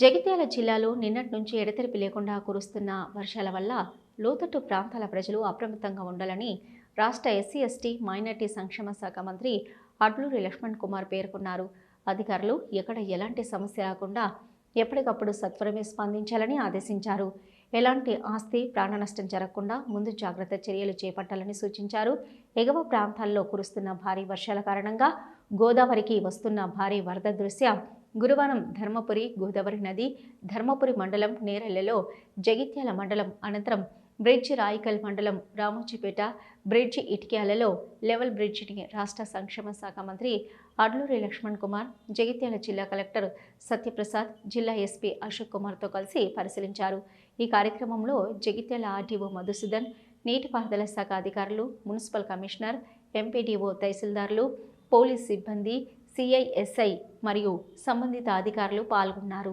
జగిత్యాల జిల్లాలో నిన్నటి నుంచి ఎడతెరిపి లేకుండా కురుస్తున్న వర్షాల వల్ల లోతట్టు ప్రాంతాల ప్రజలు అప్రమత్తంగా ఉండాలని రాష్ట్ర ఎస్సీ ఎస్టీ మైనార్టీ సంక్షేమ శాఖ మంత్రి అడ్లూరి లక్ష్మణ్ కుమార్ పేర్కొన్నారు. అధికారులు ఎక్కడ ఎలాంటి సమస్య రాకుండా ఎప్పటికప్పుడు సత్వరమే స్పందించాలని ఆదేశించారు. ఎలాంటి ఆస్తి ప్రాణ నష్టం జరగకుండా ముందు జాగ్రత్త చర్యలు చేపట్టాలని సూచించారు. ఎగువ ప్రాంతాల్లో కురుస్తున్న భారీ వర్షాల కారణంగా గోదావరికి వస్తున్న భారీ వరద దృశ్యం గురువారం ధర్మపురి గోదావరి నది ధర్మపురి మండలం నేరెళ్ళలో జగిత్యాల మండలం అనంతరం బ్రిడ్జ్ రాయికల్ మండలం రామోజీపేట బ్రిడ్జ్ ఇటిక్యాలలో లెవెల్ బ్రిడ్జిని రాష్ట్ర సంక్షేమ శాఖ మంత్రి అడ్లూరి లక్ష్మణ్ కుమార్ జగిత్యాల జిల్లా కలెక్టర్ సత్యప్రసాద్ జిల్లా ఎస్పీ అశోక్ కుమార్తో కలిసి పరిశీలించారు. ఈ కార్యక్రమంలో జగిత్యాల ఆర్డీఓ మధుసూదన్ నీటిపారుదల శాఖ అధికారులు మున్సిపల్ కమిషనర్ ఎంపీడీఓ తహసీల్దార్లు పోలీస్ సిబ్బంది సిఐఎస్ఐ మరియు సంబంధిత అధికారులు పాల్గొన్నారు.